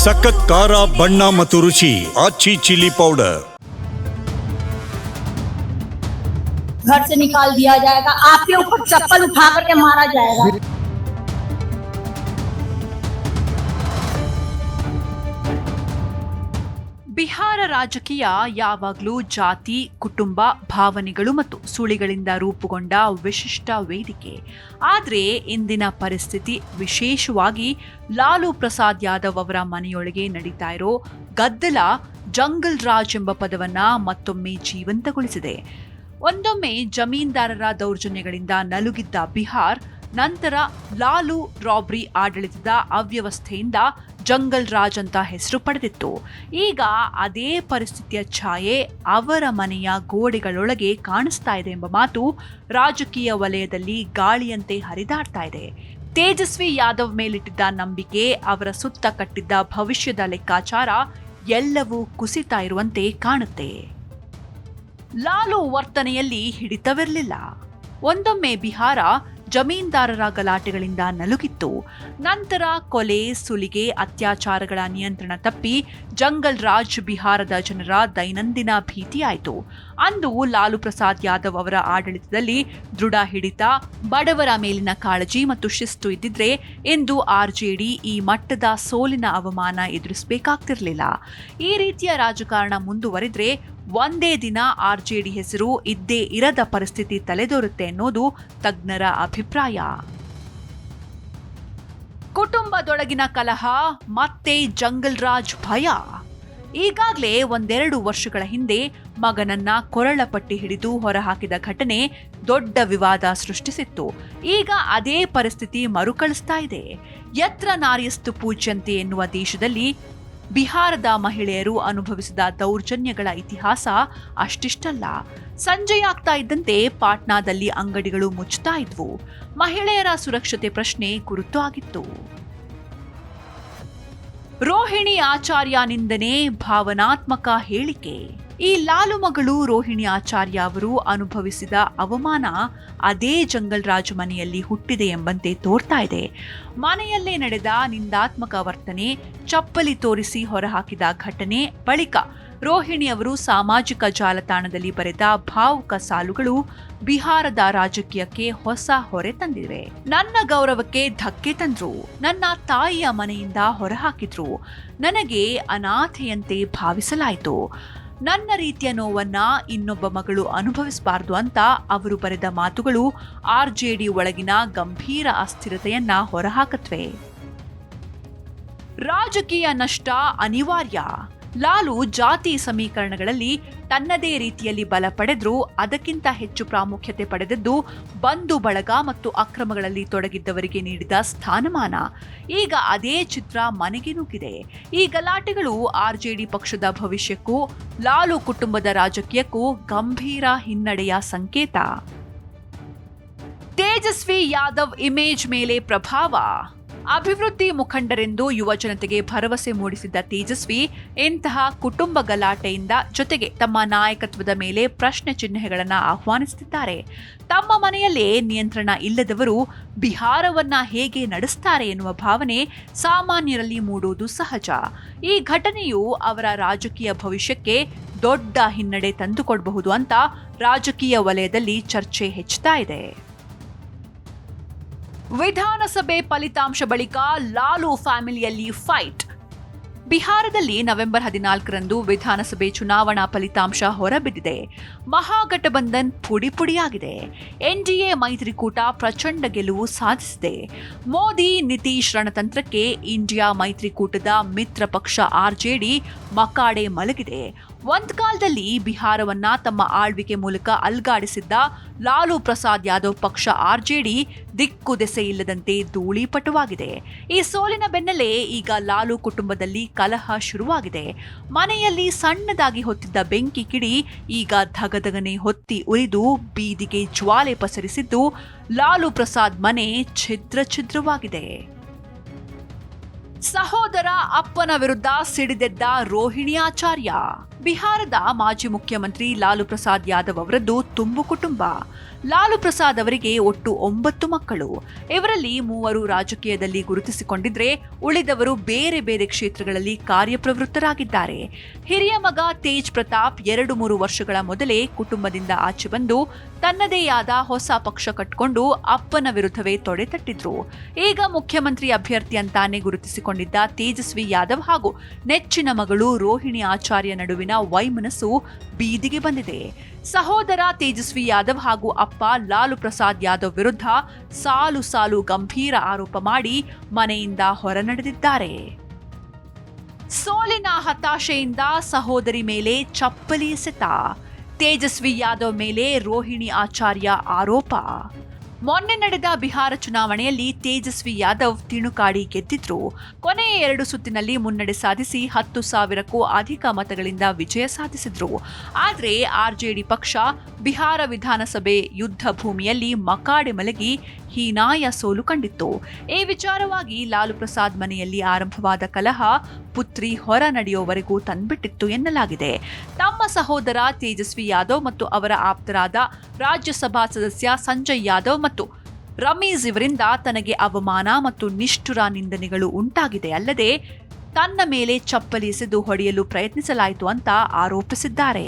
ಸಖತ್ ಖಾರ ಬಣ್ಣ ಮತ್ತು ರುಚಿ ಆಚಿ ಚಿಲ್ಲಿ ಪೌಡರ್ घर से निकाल दिया जाएगा आपके ऊपर चप्पल उठा करके मारा जाएगा ರಾಜಕೀಯ ಯಾವಾಗಲೂ ಜಾತಿ, ಕುಟುಂಬ, ಭಾವನೆಗಳು ಮತ್ತು ಸುಳಿಗಳಿಂದ ರೂಪುಗೊಂಡ ವಿಶಿಷ್ಟ ವೇದಿಕೆ. ಆದರೆ ಇಂದಿನ ಪರಿಸ್ಥಿತಿ ವಿಶೇಷವಾಗಿ ಲಾಲು ಪ್ರಸಾದ್ ಯಾದವ್ ಅವರ ಮನೆಯೊಳಗೆ ನಡೀತಾ ಇರೋ ಗದ್ದಲ ಜಂಗಲ್ ರಾಜ್ ಎಂಬ ಪದವನ್ನ ಮತ್ತೊಮ್ಮೆ ಜೀವಂತಗೊಳಿಸಿದೆ. ಒಂದೊಮ್ಮೆ ಜಮೀನ್ದಾರರ ದೌರ್ಜನ್ಯಗಳಿಂದ ನಲುಗಿದ್ದ ಬಿಹಾರ್, ನಂತರ ಲಾಲು ರಾಬ್ರಿ ಆಡಳಿತದ ಅವ್ಯವಸ್ಥೆಯಿಂದ ಜಂಗಲ್ ರಾಜ್ ಅಂತ ಹೆಸರು ಪಡೆದಿತ್ತು. ಈಗ ಅದೇ ಪರಿಸ್ಥಿತಿಯ ಛಾಯೆ ಅವರ ಮನೆಯ ಗೋಡೆಗಳೊಳಗೆ ಕಾಣಿಸ್ತಾ ಇದೆ ಎಂಬ ಮಾತು ರಾಜಕೀಯ ವಲಯದಲ್ಲಿ ಗಾಳಿಯಂತೆ ಹರಿದಾಡ್ತಾ ಇದೆ. ತೇಜಸ್ವಿ ಯಾದವ್ ಮೇಲಿಟ್ಟಿದ್ದ ನಂಬಿಕೆ, ಅವರ ಸುತ್ತ ಕಟ್ಟಿದ್ದ ಭವಿಷ್ಯದ ಲೆಕ್ಕಾಚಾರ ಎಲ್ಲವೂ ಕುಸಿತಾ ಇರುವಂತೆ ಕಾಣುತ್ತೆ. ಲಾಲು ವರ್ತನೆಯಲ್ಲಿ ಹಿಡಿತವಿರಲಿಲ್ಲ. ಒಂದೊಮ್ಮೆ ಬಿಹಾರ ಜಮೀನ್ದಾರರ ಗಲಾಟೆಗಳಿಂದ ನಲುಗಿತ್ತು. ನಂತರ ಕೊಲೆ, ಸುಲಿಗೆ, ಅತ್ಯಾಚಾರಗಳ ನಿಯಂತ್ರಣ ತಪ್ಪಿ ಜಂಗಲ್ ರಾಜ್ ಬಿಹಾರದ ಜನರ ದೈನಂದಿನ ಭೀತಿಯಾಯಿತು. ಅಂದು ಲಾಲು ಪ್ರಸಾದ್ ಯಾದವ್ ಅವರ ಆಡಳಿತದಲ್ಲಿ ದೃಢ ಹಿಡಿತ, ಬಡವರ ಮೇಲಿನ ಕಾಳಜಿ ಮತ್ತು ಶಿಸ್ತು ಇದ್ದಿದ್ರೆ ಇಂದು ಆರ್ಜೆಡಿ ಈ ಮಟ್ಟದ ಸೋಲಿನ ಅವಮಾನ ಎದುರಿಸಬೇಕಾಗ್ತಿರ್ಲಿಲ್ಲ. ಈ ರೀತಿಯ ರಾಜಕಾರಣ ಮುಂದುವರಿದ್ರೆ ಒಂದೇ ದಿನ ಆರ್ಜೆಡಿ ಹೆಸರು ಇದ್ದೇ ಇರದ ಪರಿಸ್ಥಿತಿ ತಲೆದೋರುತ್ತೆ ಅನ್ನೋದು ತಜ್ಞರ ಅಭಿಪ್ರಾಯ. ಕುಟುಂಬದೊಳಗಿನ ಕಲಹ, ಮತ್ತೆ ಜಂಗಲ್ ರಾಜ್ ಭಯ. ಈಗಾಗಲೇ ಒಂದೆರಡು ವರ್ಷಗಳ ಹಿಂದೆ ಮಗನನ್ನ ಕೊರಳ ಪಟ್ಟಿ ಹಿಡಿದು ಹೊರಹಾಕಿದ ಘಟನೆ ದೊಡ್ಡ ವಿವಾದ ಸೃಷ್ಟಿಸಿತ್ತು. ಈಗ ಅದೇ ಪರಿಸ್ಥಿತಿ ಮರುಕಳಿಸ್ತಾ ಇದೆ. ಯತ್ರ ನಾರಿಯಸ್ತು ಪೂಜ್ಯಂತೆ ಎನ್ನುವ ದೇಶದಲ್ಲಿ ಬಿಹಾರದ ಮಹಿಳೆಯರು ಅನುಭವಿಸಿದ ದೌರ್ಜನ್ಯಗಳ ಇತಿಹಾಸ ಅಷ್ಟಿಷ್ಟಲ್ಲ. ಸಂಜೆಯಾಗ್ತಾ ಇದ್ದಂತೆ ಪಾಟ್ನಾದಲ್ಲಿ ಅಂಗಡಿಗಳು ಮುಚ್ಚುತ್ತಾ ಇದ್ವು. ಮಹಿಳೆಯರ ಸುರಕ್ಷತೆ ಪ್ರಶ್ನೆ ಗುರುತು ಆಗಿತ್ತು. ರೋಹಿಣಿ ಆಚಾರ್ಯ ನಿಂದನೆ ಭಾವನಾತ್ಮಕ ಹೇಳಿಕೆ. ಈ ಲಾಲು ಮಗಳು ರೋಹಿಣಿ ಆಚಾರ್ಯ ಅವರು ಅನುಭವಿಸಿದ ಅವಮಾನ ಅದೇ ಜಂಗಲ್ ರಾಜ್ ಮನೆಯಲ್ಲಿ ಹುಟ್ಟಿದೆ ಎಂಬಂತೆ ತೋರ್ತಾ ಇದೆ. ಮನೆಯಲ್ಲೇ ನಡೆದ ನಿಂದಾತ್ಮಕ ವರ್ತನೆ, ಚಪ್ಪಲಿ ತೋರಿಸಿ ಹೊರಹಾಕಿದ ಘಟನೆ ಬಳಿಕ ರೋಹಿಣಿ ಅವರು ಸಾಮಾಜಿಕ ಜಾಲತಾಣದಲ್ಲಿ ಬರೆದ ಭಾವುಕ ಸಾಲುಗಳು ಬಿಹಾರದ ರಾಜಕೀಯಕ್ಕೆ ಹೊಸ ಹೊರೆ ತಂದಿವೆ. ನನ್ನ ಗೌರವಕ್ಕೆ ಧಕ್ಕೆ ತಂದ್ರು. ನನ್ನ ತಾಯಿಯ ಮನೆಯಿಂದ ಹೊರಹಾಕಿದ್ರು. ನನಗೆ ಅನಾಥೆಯಂತೆ ಭಾವಿಸಲಾಯಿತು. ನನ್ನ ರೀತಿಯ ನೋವನ್ನ ಇನ್ನೊಬ್ಬ ಮಗಳು ಅನುಭವಿಸಬಾರದು ಅಂತ ಅವರು ಬರೆದ ಮಾತುಗಳು ಆರ್ಜೆಡಿ ಒಳಗಿನ ಗಂಭೀರ ಅಸ್ಥಿರತೆಯನ್ನ ಹೊರಹಾಕತ್ವೆ ರಾಜಕೀಯ ನಷ್ಟ ಅನಿವಾರ್ಯ. ಲಾಲು ಜಾತಿ ಸಮೀಕರಣಗಳಲ್ಲಿ ತನ್ನದೇ ರೀತಿಯಲ್ಲಿ ಬಲ ಪಡೆದರೂ, ಅದಕ್ಕಿಂತ ಹೆಚ್ಚು ಪ್ರಾಮುಖ್ಯತೆ ಪಡೆದದ್ದು ಬಂಧು ಬಳಗ ಮತ್ತು ಅಕ್ರಮಗಳಲ್ಲಿ ತೊಡಗಿದ್ದವರಿಗೆ ನೀಡಿದ ಸ್ಥಾನಮಾನ. ಈಗ ಅದೇ ಚಿತ್ರ ಮನೆಗೆ ನುಗ್ಗಿದೆ. ಈ ಗಲಾಟೆಗಳು ಆರ್ಜೆಡಿ ಪಕ್ಷದ ಭವಿಷ್ಯಕ್ಕೂ, ಲಾಲು ಕುಟುಂಬದ ರಾಜಕೀಯಕ್ಕೂ ಗಂಭೀರ ಹಿನ್ನಡೆಯ ಸಂಕೇತ. ತೇಜಸ್ವಿ ಯಾದವ್ ಇಮೇಜ್ ಮೇಲೆ ಪ್ರಭಾವ. ಅಭಿವೃದ್ಧಿ ಮುಖಂಡರೆಂದು ಯುವ ಜನತೆಗೆ ಭರವಸೆ ಮೂಡಿಸಿದ್ದ ತೇಜಸ್ವಿ, ಇಂತಹ ಕುಟುಂಬ ಗಲಾಟೆಯಿಂದ ಜೊತೆಗೆ ತಮ್ಮ ನಾಯಕತ್ವದ ಮೇಲೆ ಪ್ರಶ್ನೆ ಚಿಹ್ನೆಗಳನ್ನು ಆಹ್ವಾನಿಸುತ್ತಿದ್ದಾರೆ. ತಮ್ಮ ಮನೆಯಲ್ಲೇ ನಿಯಂತ್ರಣ ಇಲ್ಲದವರು ಬಿಹಾರವನ್ನ ಹೇಗೆ ನಡೆಸ್ತಾರೆ ಎನ್ನುವ ಭಾವನೆ ಸಾಮಾನ್ಯರಲ್ಲಿ ಮೂಡುವುದು ಸಹಜ. ಈ ಘಟನೆಯು ಅವರ ರಾಜಕೀಯ ಭವಿಷ್ಯಕ್ಕೆ ದೊಡ್ಡ ಹಿನ್ನಡೆ ತಂದುಕೊಡಬಹುದು ಅಂತ ರಾಜಕೀಯ ವಲಯದಲ್ಲಿ ಚರ್ಚೆ ಹೆಚ್ಚುತ್ತಾ ಇದೆ. ವಿಧಾನಸಭೆ ಫಲಿತಾಂಶ ಬಳಿಕ ಲಾಲು ಫ್ಯಾಮಿಲಿಯಲ್ಲಿ ಫೈಟ್. ಬಿಹಾರದಲ್ಲಿ ನವೆಂಬರ್ ಹದಿನಾಲ್ಕರಂದು ವಿಧಾನಸಭೆ ಚುನಾವಣಾ ಫಲಿತಾಂಶ ಹೊರಬಿದ್ದಿದೆ. ಮಹಾಗಠಬಂಧನ್ ಪುಡಿ ಪುಡಿಯಾಗಿದೆ ಎನ್ಡಿಎ ಮೈತ್ರಿಕೂಟ ಪ್ರಚಂಡ ಗೆಲುವು ಸಾಧಿಸಿದೆ. ಮೋದಿ, ನಿತೀಶ್ ರಣತಂತ್ರಕ್ಕೆ ಇಂಡಿಯಾ ಮೈತ್ರಿಕೂಟದ ಮಿತ್ರ ಪಕ್ಷ ಆರ್ಜೆಡಿ ಮಕಾಡೆ ಮಲಗಿದೆ. ಒಂದ್ ಕಾಲದಲ್ಲಿ ಬಿಹಾರವನ್ನ ತಮ್ಮ ಆಳ್ವಿಕೆ ಮೂಲಕ ಅಲ್ಗಾಡಿಸಿದ್ದ ಲಾಲು ಪ್ರಸಾದ್ ಯಾದವ್ ಪಕ್ಷ ಆರ್ಜೆಡಿ ದಿಕ್ಕು ದೆಸೆ ಇಲ್ಲದಂತೆ ಧೂಳಿಪಟುವಾಗಿದೆ ಈ ಸೋಲಿನ ಬೆನ್ನಲ್ಲೇ ಈಗ ಲಾಲು ಕುಟುಂಬದಲ್ಲಿ ಕಲಹ ಶುರುವಾಗಿದೆ. ಮನೆಯಲ್ಲಿ ಸಣ್ಣದಾಗಿ ಹೊತ್ತಿದ್ದ ಬೆಂಕಿ ಕಿಡಿ ಈಗ ಧಗಧಗನೆ ಹೊತ್ತಿ ಉರಿದು ಬೀದಿಗೆ ಜ್ವಾಲೆ ಪಸರಿಸಿದ್ದು ಲಾಲು ಪ್ರಸಾದ್ ಮನೆ ಛಿದ್ರ ಛಿದ್ರವಾಗಿದೆ. ಸಹೋದರ ಅಪ್ಪನ ವಿರುದ್ಧ ಸಿಡಿದೆದ್ದ ರೋಹಿಣಿ ಆಚಾರ್ಯ. ಬಿಹಾರದ ಮಾಜಿ ಮುಖ್ಯಮಂತ್ರಿ ಲಾಲು ಪ್ರಸಾದ್ ಯಾದವ್ ಅವರದ್ದು ತುಂಬು ಕುಟುಂಬ. ಲಾಲು ಪ್ರಸಾದ್ ಅವರಿಗೆ ಒಟ್ಟು ಒಂಬತ್ತು ಮಕ್ಕಳು. ಇವರಲ್ಲಿ ಮೂವರು ರಾಜಕೀಯದಲ್ಲಿ ಗುರುತಿಸಿಕೊಂಡಿದ್ರೆ ಉಳಿದವರು ಬೇರೆ ಬೇರೆ ಕ್ಷೇತ್ರಗಳಲ್ಲಿ ಕಾರ್ಯಪ್ರವೃತ್ತರಾಗಿದ್ದಾರೆ. ಹಿರಿಯ ಮಗ ತೇಜ್ ಪ್ರತಾಪ್ ಎರಡು ಮೂರು ವರ್ಷಗಳ ಮೊದಲೇ ಕುಟುಂಬದಿಂದ ಆಚೆ ಬಂದು ತನ್ನದೇ ಆದ ಹೊಸ ಪಕ್ಷ ಕಟ್ಕೊಂಡು ಅಪ್ಪನ ವಿರುದ್ಧವೇ ತೊಡೆ ತಟ್ಟಿದ್ರು. ಈಗ ಮುಖ್ಯಮಂತ್ರಿ ಅಭ್ಯರ್ಥಿ ಅಂತಾನೆ ಗುರುತಿಸಿಕೊಂಡಿದ್ದ ತೇಜಸ್ವಿ ಯಾದವ್ ಹಾಗೂ ನೆಚ್ಚಿನ ಮಗಳು ರೋಹಿಣಿ ಆಚಾರ್ಯ ನಡುವಿನ ವೈಮನಸ್ಸು ಬೀದಿಗೆ ಬಂದಿದೆ. ಸಹೋದರ ತೇಜಸ್ವಿ ಯಾದವ್ ಹಾಗೂ ಅಪ್ಪ ಲಾಲು ಪ್ರಸಾದ್ ಯಾದವ್ ವಿರುದ್ಧ ಸಾಲು ಸಾಲು ಗಂಭೀರ ಆರೋಪ ಮಾಡಿ ಮನೆಯಿಂದ ಹೊರನಡೆದಿದ್ದಾರೆ. ಸೋಲಿನ ಹತಾಶೆಯಿಂದ ಸಹೋದರಿ ಮೇಲೆ ಚಪ್ಪಲಿ ಎಸೆತ. ತೇಜಸ್ವಿ ಯಾದವ್ ಮೇಲೆ ರೋಹಿಣಿ ಆಚಾರ್ಯ ಆರೋಪ. ಮೊನ್ನೆ ನಡೆದ ಬಿಹಾರ ಚುನಾವಣೆಯಲ್ಲಿ ತೇಜಸ್ವಿ ಯಾದವ್ ತಿಣುಕಾಡಿ ಗೆದ್ದಿದ್ರು. ಕೊನೆಯ ಎರಡು ಸುತ್ತಿನಲ್ಲಿ ಮುನ್ನಡೆ ಸಾಧಿಸಿ ಹತ್ತು ಸಾವಿರಕ್ಕೂ ಅಧಿಕ ಮತಗಳಿಂದ ವಿಜಯ ಸಾಧಿಸಿದ್ರು. ಆದರೆ ಆರ್ಜೆಡಿ ಪಕ್ಷ ಬಿಹಾರ ವಿಧಾನಸಭೆ ಯುದ್ಧ ಭೂಮಿಯಲ್ಲಿ ಮಕಾಡೆ ಮಲಗಿ ಹೀನಾಯ ಸೋಲು ಕಂಡಿತ್ತು. ಈ ವಿಚಾರವಾಗಿ ಲಾಲು ಪ್ರಸಾದ್ ಮನೆಯಲ್ಲಿ ಆರಂಭವಾದ ಕಲಹ ಪುತ್ರಿ ಹೊರ ನಡೆಯುವವರೆಗೂ ತಂದ್ಬಿಟ್ಟಿತ್ತು ಎನ್ನಲಾಗಿದೆ. ತಮ್ಮ ಸಹೋದರ ತೇಜಸ್ವಿ ಯಾದವ್ ಮತ್ತು ಅವರ ಆಪ್ತರಾದ ರಾಜ್ಯಸಭಾ ಸದಸ್ಯ ಸಂಜಯ್ ಯಾದವ್ ಮತ್ತು ರಮೀಜ್ ಇವರಿಂದ ತನಗೆ ಅವಮಾನ ಮತ್ತು ನಿಷ್ಠುರ ನಿಂದನೆಗಳು ಉಂಟಾಗಿದೆ. ಅಲ್ಲದೆ ತನ್ನ ಮೇಲೆ ಚಪ್ಪಲಿ ಎಸೆದು ಹೊಡೆಯಲು ಪ್ರಯತ್ನಿಸಲಾಯಿತು ಅಂತ ಆರೋಪಿಸಿದ್ದಾರೆ.